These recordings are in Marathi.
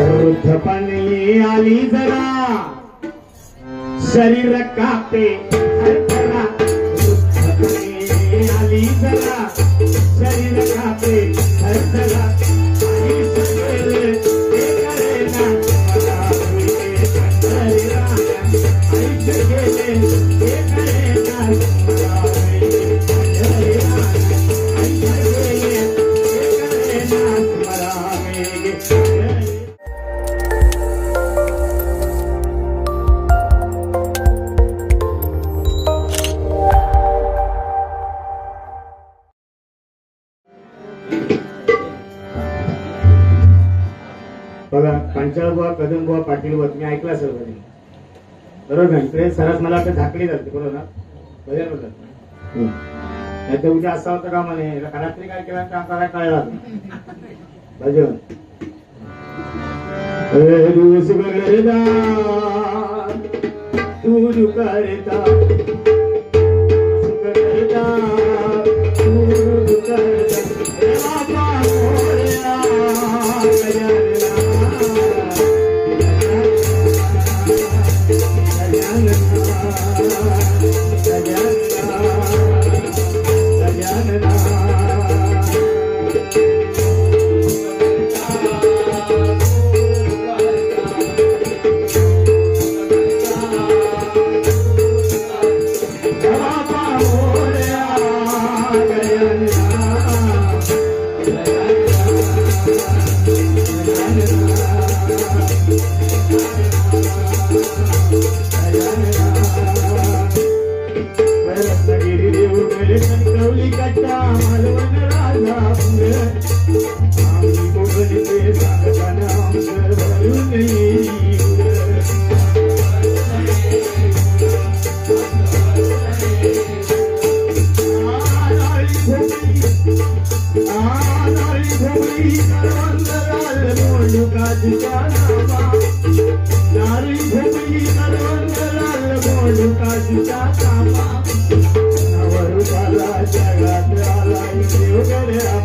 वृद्ध बनली आली जरा. शरीर कापे वृद्ध बनली आली जरा. शरीर कापे. बरोबर ना सरस मला वाटतं झाकली जाते बरोबर ना? भजन होतात नाही तर उद्या असा होता का म्हणे? रात्री काय केला काम आम्हाला कळला भजन रूस करता. तू करता करता.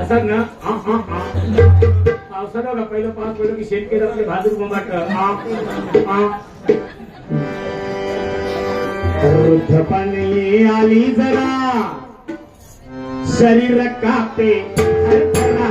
असं ना आ, आ, आ. पावसात बघा पहिलं पाऊस पडलं की शेतकरी आपले भाजूर बोंबाट वृद्धपणी आली जरा शरीर कापे थरथरा.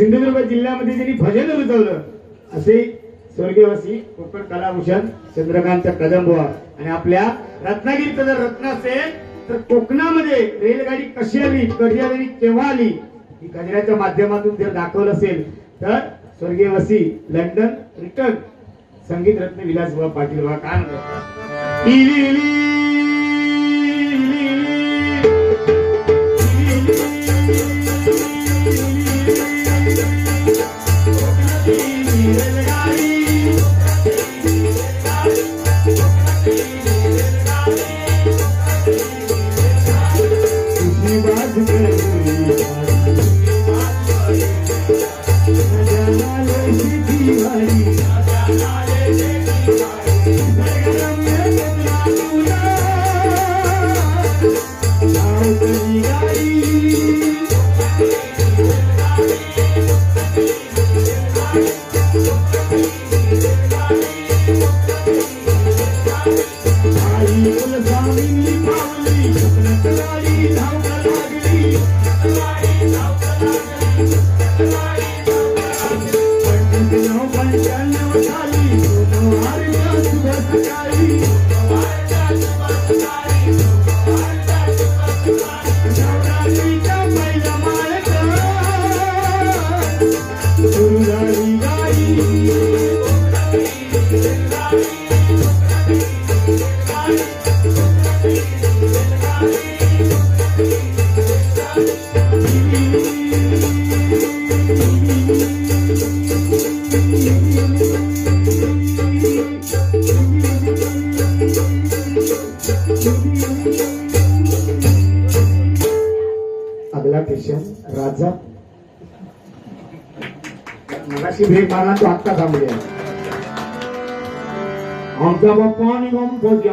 सिंधुदुर्ग जिल्ह्यामध्ये त्यांनी भजन रुजवलं. असे स्वर्गीयवासी कोकण कलाभूषण चंद्रकांत कदमबुवा आणि आपल्या रत्नागिरीचं जर रत्न असेल तर कोकणामध्ये रेलगाडी कशी आली कधी आली केव्हा आली ही गजऱ्याच्या माध्यमातून जर दाखवलं असेल तर स्वर्गीयवासी लंडन रिटर्न संगीत रत्न विलासबुवा पाटील बा काय म्हणतात. अगला पेशंट राजा मगाशी ब्रेक मारला तो आत्ता थांबले आमचा बाप्पा आणि गणपती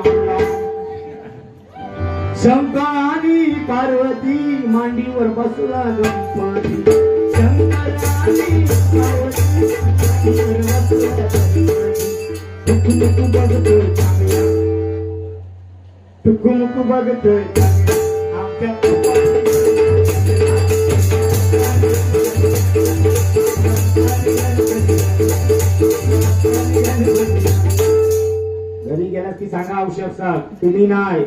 शंकर आणि पार्वती मांडीवर बसला गणपती शंकर आणि पार्वती मांडीवर बसला गणपती. बघतोय चांगला. टुकु बघतोय आमच्या घरी सांगा औषध साहेब. तुम्ही नाही.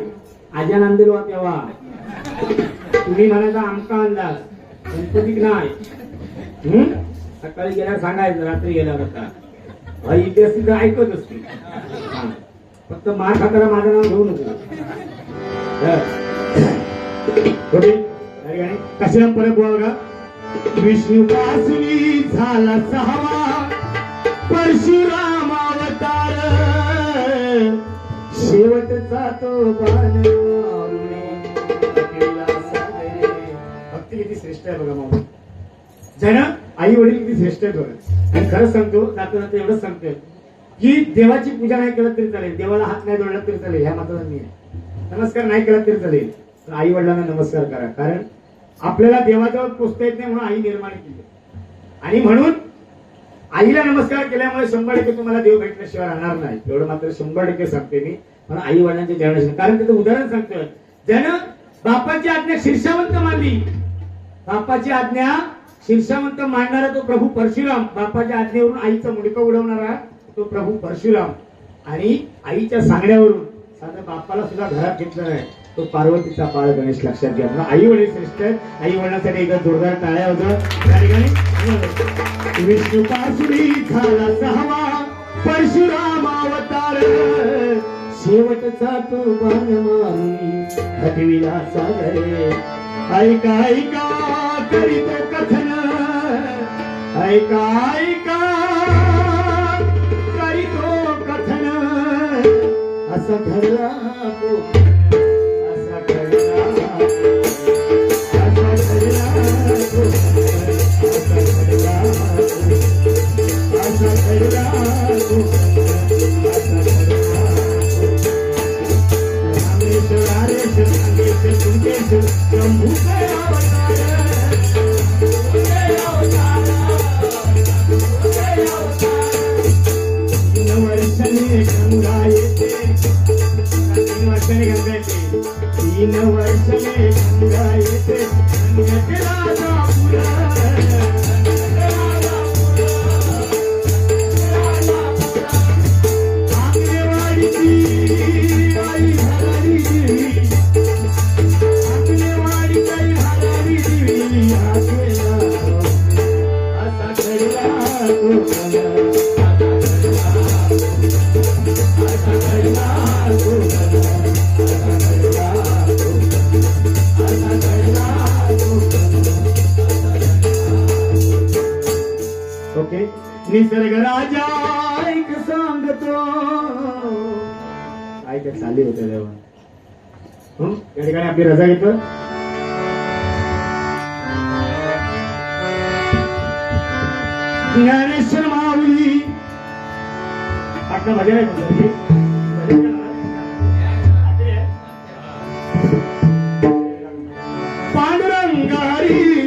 आज्यान अंधेलो तेव्हा. तुम्ही म्हणायचा आमका अंदाज. गणपतीक नाही. हम्म? सकाळी गेल्यावर सांगायचं रात्री गेल्यावर आता. हा, इथे असतील तर ऐकत असते फक्त मार खाताना माझं नाव घेऊ नको. कशा परत बोला विष्णू झाला सहावा. परशुरा तो बाण किती श्रेष्ठ आहे बघा मामा. आई वडील किती श्रेष्ठ आहेत बघा. आणि खरंच सांगतो नातू तर एवढंच सांगतोय की देवाची पूजा नाही केलं तरी चालेल देवाला हात नाही जोडला तरी चालेल ह्या मात्र नमस्कार नाही केला तरी चालेल. तर आई वडिलांना नमस्कार करा. कारण आपल्याला देवाजवळ पोचता येत नाही म्हणून आई निर्माण केली. आणि म्हणून आईला नमस्कार केल्यामुळे शंभर टक्के तुम्हाला देव भेटल्याशिवाय राहणार नाही. एवढं मात्र शंभर टक्के सांगते मी. पण आई वडिलांच्या जन्म कारण त्याचं उदाहरण सांगतोय. ज्यानं बापाची आज्ञा शीर्षावंत मानली बापाची आज्ञा शीर्षावंत मानणारा तो प्रभू परशुराम बापाच्या आज्ञेवरून आईचा मुडका उडवणारा तो प्रभू परशुराम. आणि आईच्या सांगण्यावरून साधं बापाला सुद्धा घरात घेतलं नाही. तो पार्वतीचा बाळ गणेश लक्षात घ्या. म्हणून आई वडील श्रेष्ठ आहेत. आई वडिलांसाठी एकदा जोरदार टाळ्या होतं त्या ठिकाणी. विष्णू पासुरी झाला सहावा परशुराम अवतार. शेवटचा तो बाण मारुनी हटविला सागरे. ऐका ऐका करीतो कथन. ऐका ऐका करीतो कथन. असा घडला निसर्ग राजा ऐक सांगतो. काय काय चालली होते देवा या ठिकाणी आपली रजा घेतो ज्ञानेश्वर माऊली. पाटणा मजा नाही पांडुरंगारी.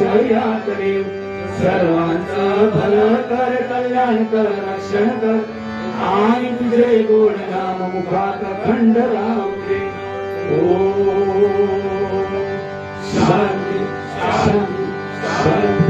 या देव सर्वांचं भल कर कल्याण कर रक्षण कर. आणि तुझे गोड नाम मुखात खंड राहू दे ओ शांती शांती शांती.